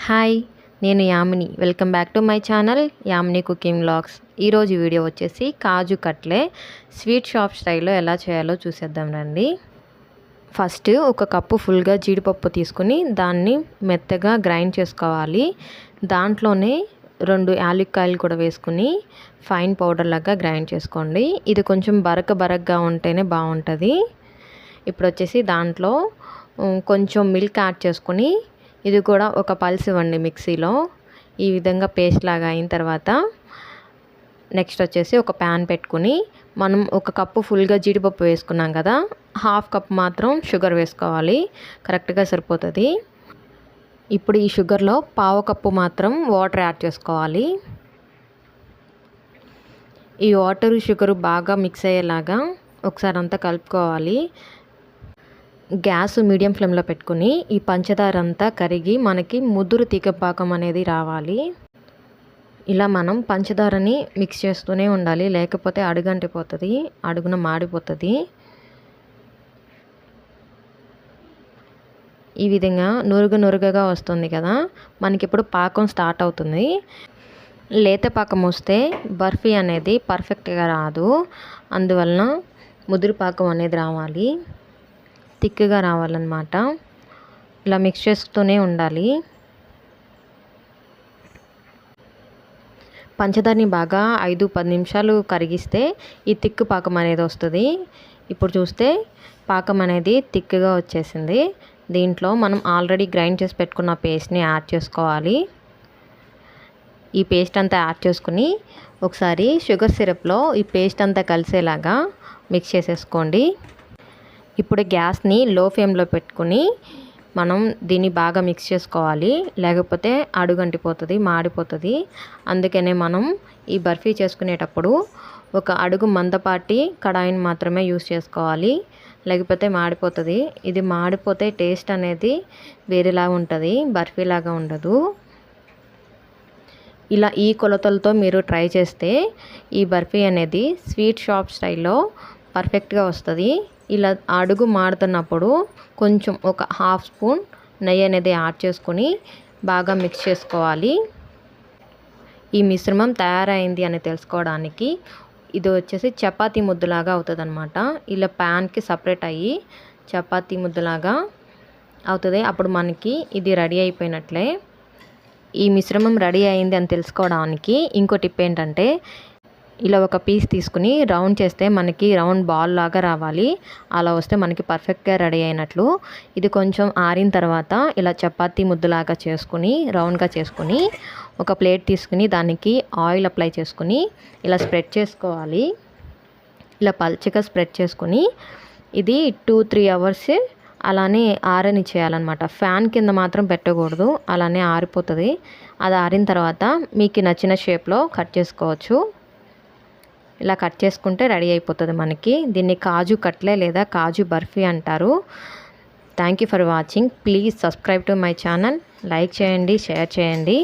Hi నేను Yamini. Welcome back to my channel Yamini cooking blogs ఈరోజు video వచ్చేసి kaju కట్లే sweet shop స్టైల్లో ఎలా చేయాలో చూసేద్దాం రండి. ఫస్ట్ ఒక కప్పు ఫుల్గా జీడిపప్పు తీసుకుని దాన్ని మెత్తగా గ్రైండ్ చేసుకోవాలి. దాంట్లోనే రెండు యాలక్కాయలు కూడా వేసుకుని ఫైన్ పౌడర్ లాగా గ్రైండ్ చేసుకోండి. ఇది కొంచెం బరక బరకగా ఉంటేనే బాగుంటుంది. ఇప్పుడు వచ్చేసి దాంట్లో కొంచెం మిల్క్ యాడ్ చేసుకొని ఇది కూడా ఒక పల్స్ ఇవ్వండి మిక్సీలో. ఈ విధంగా పేస్ట్ లాగా అయిన తర్వాత నెక్స్ట్ వచ్చేసి ఒక ప్యాన్ పెట్టుకుని మనం ఒక కప్పు ఫుల్గా జీడిపప్పు వేసుకున్నాం కదా హాఫ్ కప్ మాత్రం షుగర్ వేసుకోవాలి. కరెక్ట్గా సరిపోతుంది. ఇప్పుడు ఈ షుగర్లో పావు కప్పు మాత్రం వాటర్ యాడ్ చేసుకోవాలి. ఈ వాటర్ షుగర్ బాగా మిక్స్ అయ్యేలాగా ఒకసారి అంతా కలుపుకోవాలి. గ్యాస్ మీడియం ఫ్లేమ్లో పెట్టుకుని ఈ పంచదార అంతా కరిగి మనకి ముదురు తీగపాకం అనేది రావాలి. ఇలా మనం పంచదారని మిక్స్ చేస్తూనే ఉండాలి. లేకపోతే అడుగంటిపోతుంది. అడుగున మాడిపోతుంది. ఈ విధంగా నురుగు నురుగగా వస్తుంది కదా. మనకి ఇప్పుడు పాకం స్టార్ట్ అవుతుంది. లేత పాకం వస్తే బర్ఫీ అనేది పర్ఫెక్ట్గా రాదు. అందువలన ముదురు పాకం అనేది రావాలి. థిక్గా రావాలన్నమాట. ఇలా మిక్స్ చేస్తూనే ఉండాలి. పంచదారని బాగా ఐదు పది నిమిషాలు కరిగిస్తే ఈ తిక్కు పాకం అనేది వస్తుంది. ఇప్పుడు చూస్తే పాకం అనేది థిక్గా వచ్చేసింది. దీంట్లో మనం ఆల్రెడీ గ్రైండ్ చేసి పెట్టుకున్న పేస్ట్ని యాడ్ చేసుకోవాలి. ఈ పేస్ట్ అంతా యాడ్ చేసుకుని ఒకసారి షుగర్ సిరప్లో ఈ పేస్ట్ అంతా కలిసేలాగా మిక్స్ చేసేసుకోండి. ఇప్పుడు గ్యాస్ని లో ఫ్లేమ్లో పెట్టుకుని మనం దీన్ని బాగా మిక్స్ చేసుకోవాలి. లేకపోతే అడుగంటిపోతుంది మాడిపోతుంది. అందుకనే మనం ఈ బర్ఫీ చేసుకునేటప్పుడు ఒక అడుగు మందపాటి కడాయిని మాత్రమే యూస్ చేసుకోవాలి. లేకపోతే మాడిపోతుంది. ఇది మాడిపోతే టేస్ట్ అనేది వేరేలా ఉంటుంది బర్ఫీలాగా ఉండదు. ఇలా ఈ కొలతలతో మీరు ట్రై చేస్తే ఈ బర్ఫీ అనేది స్వీట్ షాప్ స్టైల్లో పర్ఫెక్ట్గా వస్తుంది. ఇలా అడుగు మాడుతున్నప్పుడు కొంచెం ఒక హాఫ్ స్పూన్ నెయ్యి అనేది యాడ్ చేసుకొని బాగా మిక్స్ చేసుకోవాలి. ఈ మిశ్రమం తయారైంది అని తెలుసుకోవడానికి ఇది వచ్చేసి చపాతీ ముద్దలాగా అవుతుంది అనమాట ఇలా ప్యాన్కి సపరేట్ అయ్యి చపాతీ ముద్దలాగా అవుతుంది. అప్పుడు మనకి ఇది రెడీ అయిపోయినట్లే. ఈ మిశ్రమం రెడీ అయింది అని తెలుసుకోవడానికి ఇంకో టిప్ ఏంటంటే ఇలా ఒక పీస్ తీసుకుని రౌండ్ చేస్తే మనకి రౌండ్ బాల్ లాగా రావాలి. అలా వస్తే మనకి పర్ఫెక్ట్గా రెడీ అయినట్లు. ఇది కొంచెం ఆరిన తర్వాత ఇలా చపాతీ ముద్దలాగా చేసుకుని రౌండ్గా చేసుకుని ఒక ప్లేట్ తీసుకుని దానికి ఆయిల్ అప్లై చేసుకుని ఇలా స్ప్రెడ్ చేసుకోవాలి. ఇలా పల్చగా స్ప్రెడ్ చేసుకుని ఇది టూ త్రీ అవర్స్ అలానే ఆరని చేయాలన్నమాట ఫ్యాన్ కింద మాత్రం పెట్టకూడదు. అలానే ఆరిపోతుంది. అది ఆరిన తర్వాత మీకు నచ్చిన షేప్లో కట్ చేసుకోవచ్చు. ఇలా కట్ చేసుకుంటే రెడీ అయిపోతుంది మనకి. దీన్ని కాజు కట్లే లేదా కాజు బర్ఫీ అంటారు. Thank you for watching please subscribe to my channel like చేయండి షేర్ చేయండి.